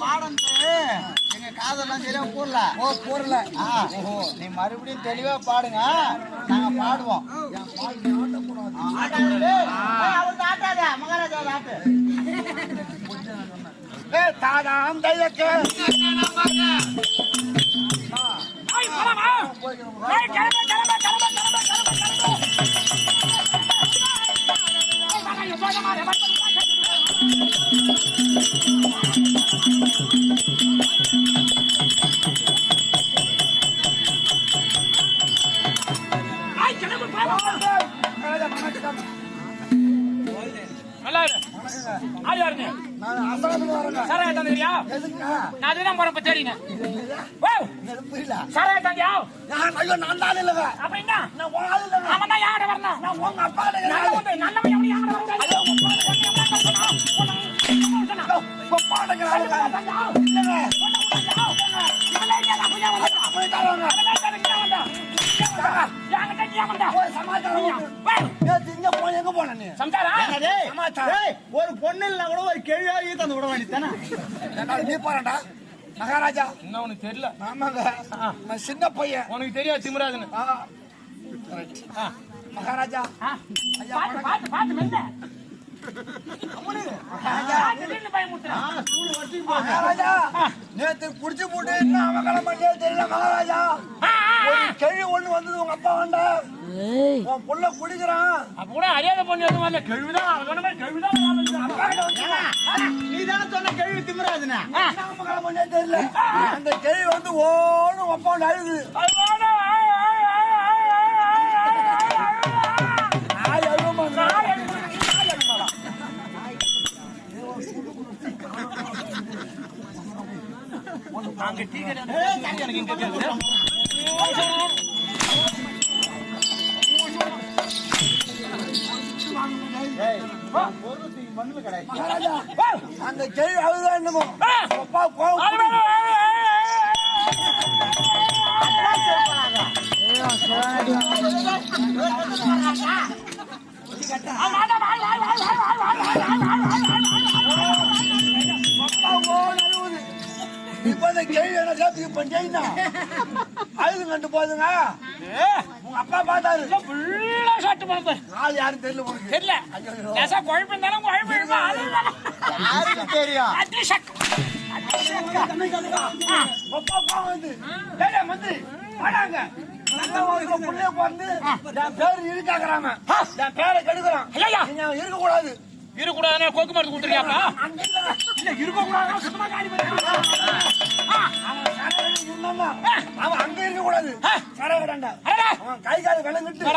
பாடந்து எங்க காதெல்லாம் சரியா போடல ஓ போடல ஓஹோ நீ மறுபடியும் தெளிவா பாடுங்க. நாங்க பாடுவோம் மகாராஜா ஆட்டு தாதாம் அசகத்துக்கு வரேங்க சாராய? எதுங்க நான் அதுதான் எனக்கு புரியல சாராய தந்தியா? நான் ஐயோ நான் தான் இல்லைங்க அப்ப என்ன? நான் உன் ஆள் இல்லைங்க அவன் தான் யார்கிட்ட வரணும்? நான் உங்க அப்பா நல்லவன் நல்லவன் எப்படி யார்கிட்ட வரணும்? ஒரு பொண்ணு இல்ல கூட ஒரு கேள்வியாக தந்து விட வேண்டியதானே நீ போறடா மகாராஜா என்ன உனக்கு தெரியல ஆமாங்க நான் சின்ன பையன் உனக்கு தெரியாது திமிராதுன்னு ஆ. மகாராஜா பாத்து பாத்து மெல்ல மகாராஜா நேத்து குடிச்சு போட்டு என்ன அவன் பண்ணியே தெரியல மகாராஜா கேள்வி ஒண்ணு வந்தது உங்க அப்பா வேண்டா உன் புள்ள குடிக்கிறான் அப்ப கூட அறியாத பொண்ணு எதுவும் வரல கேள்விதான் அவன் சொன்ன மாதிரி கேள்விதான் நீ தானே சொன்ன கேள்வி பண்ணியே தெரியல அந்த கேள்வி வந்து ஓன்னு அப்பா அழுது அங்க டீ கடை எனக்கு இங்க அந்த கேள்வி அழுதா என்னமோ அப்பா கோவம் இப்ப அந்த கேள்வி என்ன சேர்த்து இப்ப அழுது கண்டு போதுங்க உங்க அப்பா பார்த்தாரு ஃபுல்லா ஷர்ட் பண்ண பாரு. ஆள் யாரும் தெரியல உனக்கு தெரியல. லேசா குழம்பு இருந்தாலும் அது இல்ல. யாருக்கு தெரியும்? அது ஷக். அப்பா கோவம் வந்து டேய் மந்திரி வாடாங்க. புள்ளைய பிறந்து என் பேர் இருக்காங்கறாங்க என் பேரை கெடுக்கிறான். நீங்க இருக்க கூடாது இருக்கக்கூடாதுன்னு கோக்கு மருந்து கொடுத்துருக்கியாப்பா இல்ல. இருக்கக்கூடாது சுத்தமா காலி கடை கடாண்டா அவன் கை கால் விளங்கிட்டு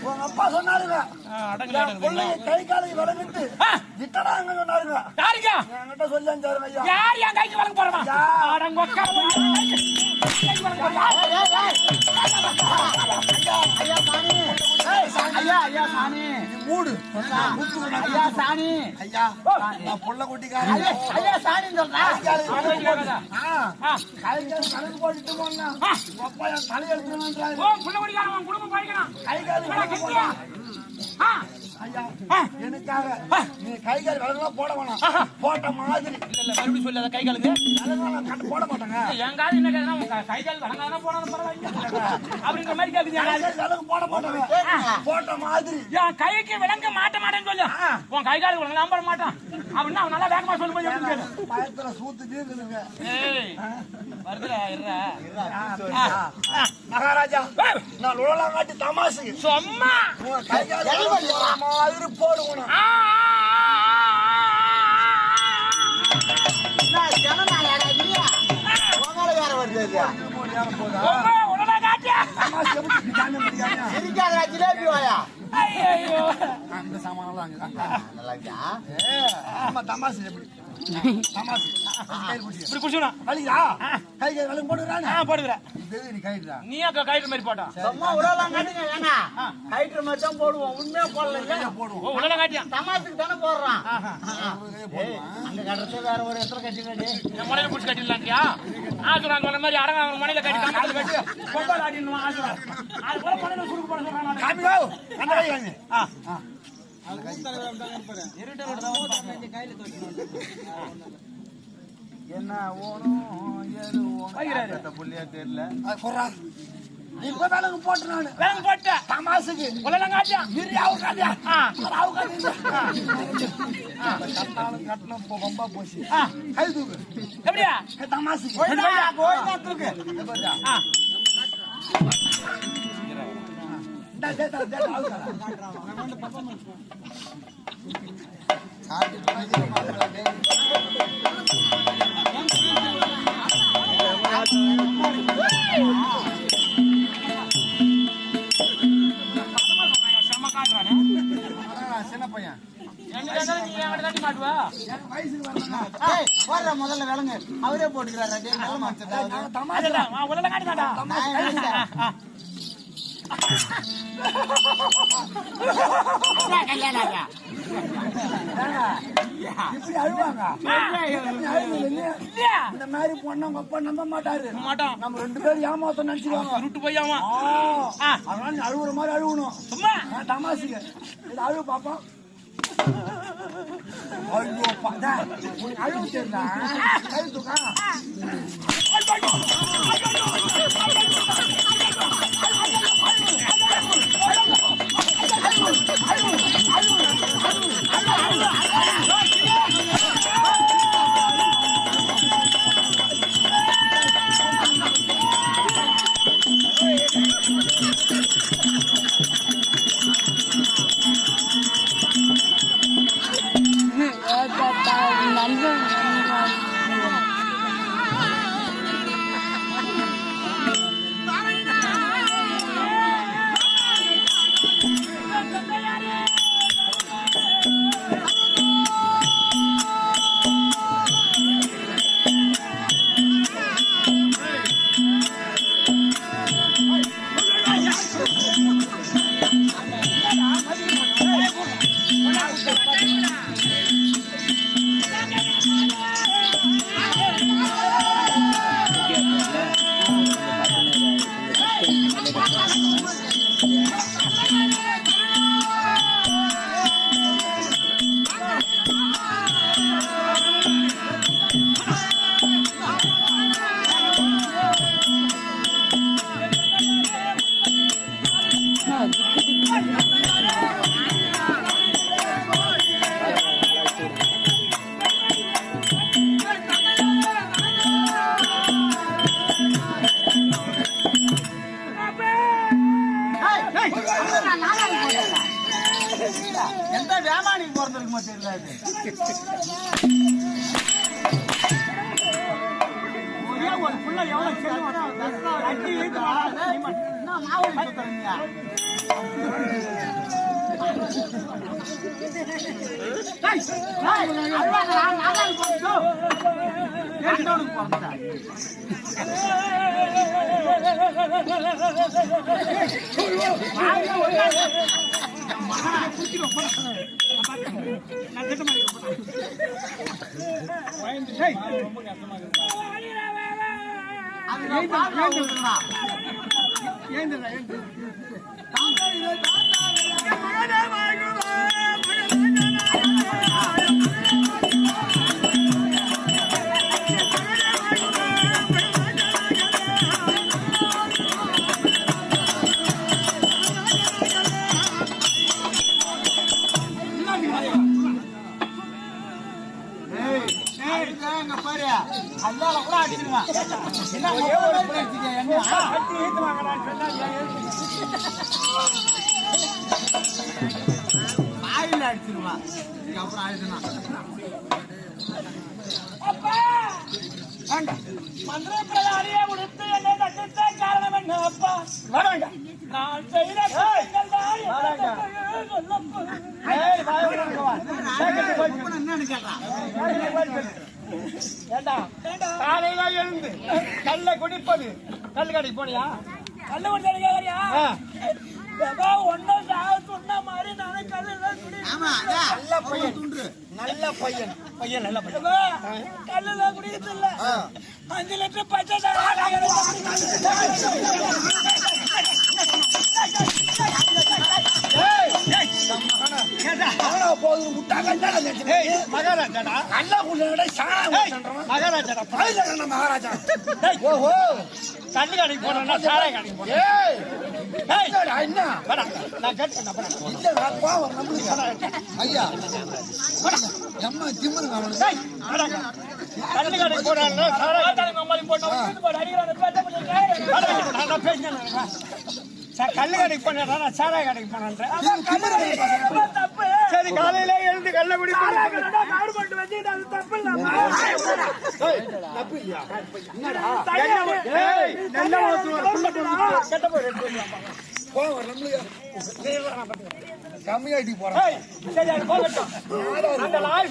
உங்க அப்பா சொன்னாருங்க பிள்ளைய கை காலை விளங்கிட்டு விட்டடாங்க சொன்னாருங்க என்கிட்ட சொல்லி அஞ்சாருங்க ஐயா யார் என் கைக்கு வழங்க போறமா அடங்கொக்கா ஐயா சாணி. மூடு. ஐயா சாணி. ஐயா நான் புள்ள குட்டிக்காரன் ஐயா சாணி சொல்றேன் குடும்பம் பாய்க்கணும் கை கால் விளங்க போடா ஐயா. எனக்காக. நீ கை கால் விளங்கலாம் போட வேணாம். போட்ட மாதிரி. இல்ல மறுபடியும் சொல்லாத கை காலுக்கு கண்டு போட மாட்டாங்க. என்ன உன் கை கால் வழங்காதான் போனாலும் பரவாயில்ல அப்படின்ற மாதிரி கேக்குது என் கை காது. கால் விளங்க போட மாட்டாங்க. போட்ட மாதிரி. என் கைக்கு விளங்க மாட்ட மாட்டேன்னு சொல்லு. உன் கை காலுக்கு விளங்க நம்ப மாட்டான். அப்படின்னா அவன் நல்லா வேகமா எப்படி கேளு. பயத்துல சூத்து தீர்க்குதுங்க மகாராஜா நான் உழலாம் காட்டி தமாசு சும்மா. மாதிரி போடுவோம் எப்படி முடியாம ஐயோ அந்த சாமானெல்லாம் அங்க ஆமா தமாசு எப்படி தமாசு பிடிச்சி இப்படி குடிச்சுனா வலிக்குதா கை கை வலி போடுறானே ஆ போடுகிற இது நீ கைடுடா நீ அக்கா கைட்டு மாதிரி போட்டா. சும்மா விடலாம் காட்டுங்க ஏங்க ஹைட்ரு மச்சான் போடுவோம் உண்மையா போடல இல்ல போடுவோம். ஓ உடல காட்டியா? தமாசுக்கு தானே போடுறான். அங்க கட்டுறது வேற ஒரு இடத்துல கட்டினடி என் முனையில பிடிச்சி கட்டிடலான்றியா ஆசுரான் சொன்ன மாதிரி அடங்க அவங்க முனையில கட்டி கம்பத்துல கட்டி. கொண்டாட ஆசுரான் அது போல முனையில சுருக்கு போட சொல்றான் காமிக்கோ. அந்த கை வாங்க. ஆ. என்ன ஓணும் ஏது. ஓணும்? புள்ளியா தெரியல. வேலைக்கு போட்டு நானு. வேங்க போட்ட. தமாசுக்கு உடல காட்டியா? இரு அவு காட்டியா ஆ. அவு காட்டியா கட்டினாலும் கட்டினா போ ரொம்ப போச்சு. கை தூக்கு. எப்படியா? தமாசுக்கு தூக்கு முதல்ல விலங்கு. அவரே போட்டுக்கிறாரு. காட்டுதாடா இப்படி அழுவாங்க இப்படி அழுவல இந்த மாதிரி பொண்ணு உங்க அப்பா நம்ப மாட்டாரு மாட்டான் நம்ம ரெண்டு பேரும் ஏமாத்தம் நினைச்சுக்குவாங்க சுருட்டு போயாமா ஆ, ஆ. அதனால நீ அழுவுற மாதிரி அழுகணும் சும்மா நான் இது அழுவு பாப்பா ஐயோ பாதா உனக்கு அழுவு தெரியல கை பிறந்திருக்குமோ தெரியல இது ஒரே ஒரு புள்ள எவ்வளவு செல்வம் அடி இழுத்து வராது. என்ன மாவழி சுத்துறீங்க? டேய், ஏந்திரா ஏந்திரா வாயில அடிச்சிருவான். இதுக்கப்புறம் அழுதுனா. மந்திரப்பிரதாரியை உடுத்து என்னை தண்டித்த காரணம் என்ன அப்பா? நான் செய்த என்னை. ஏண்டா? காலையில எழுந்து கல்ல குடிப்பது. கல் கடை போனியா? கல் குடி கிடைக்காதியா ஒன்னும் சொன்ன மாதிரி நானே கல்லுல குடி நல்ல பையன். நல்ல பையன். பையன் நல்ல பையன். குடிக்கிறது இல்ல. அஞ்சு லிட்டர் பச்சை மகாராஜாடா. நல்லா சாராயம் மகாராஜாடா. மகாராஜா. ஓஹோ. கண்ணு கடைக்கு போனா சாராய கடைக்கு போனா என்ன? நான் கேட்டேன் போடா. இல்லடா, பாவம் நம்மளுக்கு. ஐயா. எம்மா திமிருங்க அவனுக்கு. கண்ணு கடைக்கு போறான்ல, சாராய கடைக்கு பேசினேன் கண்ணு கடைக்கு போனேன் சாராய கடைக்கு போனேன்றேன். சரி காலையில எழுந்து கள்ள குடி நல்ல வாசம் வரும். புள்ள பொண்ணு கெட்ட போய் போறான். அந்த வாழ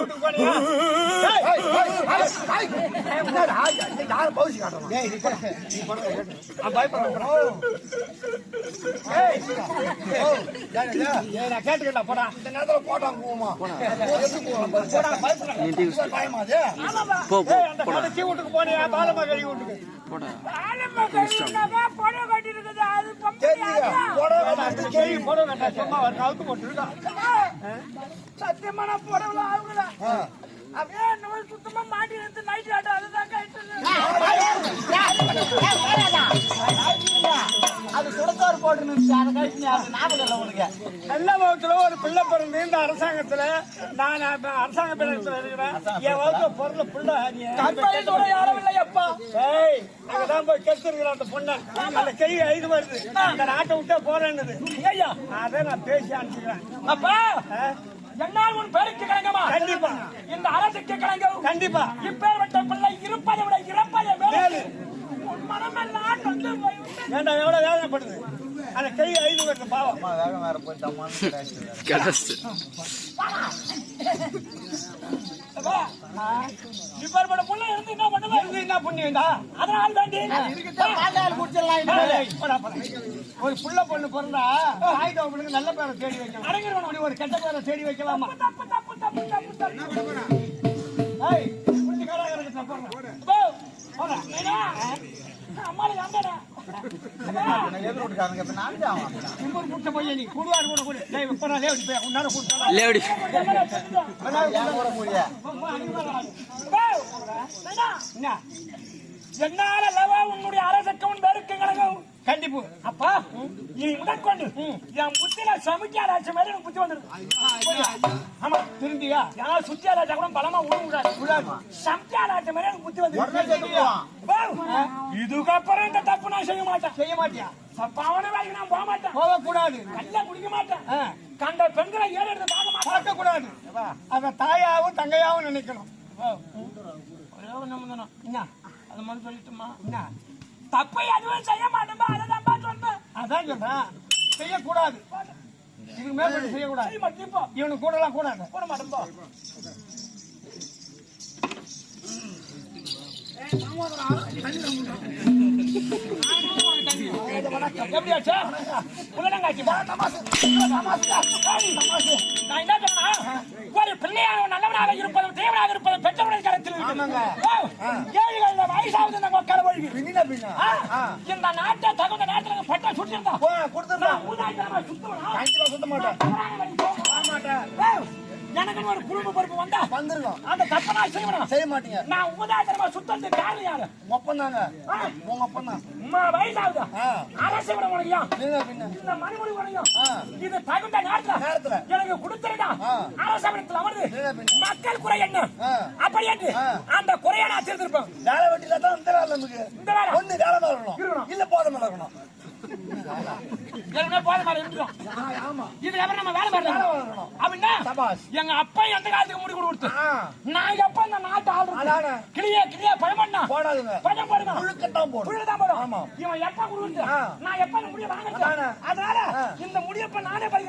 வீட்டுக்கு போனியா யாரும் பவுசி காட்டுறான்? ஏய், நீ போடா. நீ போடா, கேட்டு. நான் போடா. கேட்டுக்கிட்டா, போடா. இந்த நேரத்துல போட்டான் போவோமா? போடா, வீட்டுக்கு போனியா, வீட்டுக்கு. தெரியுதா? போடவே மாட்டேன். சரி, போட வேண்டாம், சும்மா அப்படியே நம்ம சுத்தமா மாட்டி எடுத்து நைட் ஆட்டம் அதுதான் அது சுடத்தோறு போட்டுருந்துச்சு அதை கழிச்சு அது ஞாபகம் இல்லை உனக்கு நல்ல வகுத்துல ஒரு பிள்ளை பிறந்து இந்த அரசாங்கத்துல நான் அரசாங்க பிள்ளைத்துல இருக்கிறேன் என் வகுத்துல பிறந்த பிள்ளை கற்பழித்தோட யாரும் இல்லை அப்பா ஏய் அங்கதான் போய் கெடுத்துருக்கிறேன் அந்த பொண்ணை அந்த கை ஐது வருது அந்த நாட்டை விட்டே போறேன்னுது ஐயா அதை நான் பேசி அனுப்பிச்சுக்கிறேன் அப்பா? என்னால் உன் பேருக்கு கலங்கமா? கண்டிப்பா. இந்த அரசுக்கு கலங்கவும்? கண்டிப்பா. இப்பேற்பட்ட பிள்ளை இருப்பதை விட இறப்பதை மேலு. மேலே. உன் மனமெல்லாம் நொந்து. ஏண்டா எவ்வளவு வேதனைப்படுது. அந்த கை ஐது வருது பாவம். வேகம் வேற போய் அப்பா, இப்பேற்பட்ட பிள்ளை இருந்து என்ன இருந்து என்ன புண்ணியம்டா அதனால் வேண்டி பாண்டால் போடா. ஒரு புள்ள பொண்ணு பிறந்தா தாய் தகவலுக்கு நல்ல பேரை தேடி வைக்கணும் அப்படி ஒரு கெட்ட பேரை தேடி வைக்கலாமா? தப்பு தப்பு தப்பு தப்பு தப்பு ஏய் குட்டிக்காரங்க எனக்கு தப்பு அப்பா, போடா. ஏன்னா, போய் நீ கூட உன்னார என்னால லவா உன்னுடைய அரசக்கவன் வெறுக்க கழகம் கண்டிப்பு. அப்பா நீ முதற்கொண்டு என் புத்தில ராஜ மாதிரி எனக்கு புத்தி வந்துருக்கு ஆமா திருந்தியா யார் ராஜா கூட பலமா உடம்பு சமிக்கா ராஜ மேல எனக்கு புத்தி வந்துருக்கு இதுக்கப்புறம் இந்த தப்பு நான் செய்ய மாட்டேன். செய்ய மாட்டியா? தப்பான வேலைக்கு நான் போக மாட்டேன். போக கூடாது கல்ல குடிக்க மாட்டேன். கண்ட பெண்களை ஏழு எடுத்து பார்க்க மாட்டேன். பார்க்க கூடாது அத தாயாவும் தங்கையாவும் நினைக்கணும். என்ன? அது மாதிரி சொல்லிட்டுமா? என்ன? தப்பை எதுவும் செய்ய மாட்டேன்பா. அதை தான் சொன்னேன். அதான் சொல்றேன். செய்யக்கூடாது. இதுக்கு மேற்பட்டு செய்யக்கூடாது. மாட்டேன் இவனுக்கு கூடலாம் கூடாது. போட மாட்டேன்பா. எப்படியாச்சா நான் என்ன சொன்னா ஒரு பிள்ளையாக நல்லவனாக இருப்பதும் தேவனாக இருப்பதும் பெற்றவர்கள் கருத்தில். ஏழுகள் வயசாவது பின்ன ஆ, இந்த நாட்டை தகுந்த நேரத்துல பட்ட சுட்டிருந்தா சுத்த மாட்டேன் ஒரு குடும்ப பொறுப்பு வந்தா வந்துருக்கோம் அந்த தப்பை நான் செய்ய மாட்டீங்க. நான் ஊதாரித்தனமா சுத்தறது காரணம் யாரு? அப்பன் தாங்க உங்க அப்பன் தான் அம்மா வயசாகுதா. அரசு விட பின்ன. இந்த மணிமொழி உனக்கும் ஆ. இது தகுந்த நேரத்துல நேரத்துல. எனக்கு கொடுத்துருடா. ஆ. அரசவனத்தில் அமர்ந்து மக்கள் குறை என்ன. அப்படி என்று. அந்த குறையை நான் தீர்த்திருப்பேன். வேலை வெட்டில தான் இந்த வேலை நமக்கு. இந்த வேலை. ஒண்ணு வேலை மேல இருக்கணும். இல்ல போத மேல இருக்கணும் அப்புறம் நம்ம வேலை இருக்கணும் அப்படின்னா. எங்க அப்பா எந்த காலத்துக்கு முடி கொடுத்து. நான் எப்ப இந்த நாட்டு. ஆள் கிளிய கிளிய பயமண்ணா போடாதுங்க பணம் போடுங்க முழுக்கத்தான் போடும் புழுதான் போடும் ஆமா. இவன் எப்ப கொடுத்து. நான் எப்ப இந்த முடிய அதனால. இந்த முடியப்ப நானே பறிக்கிறேன்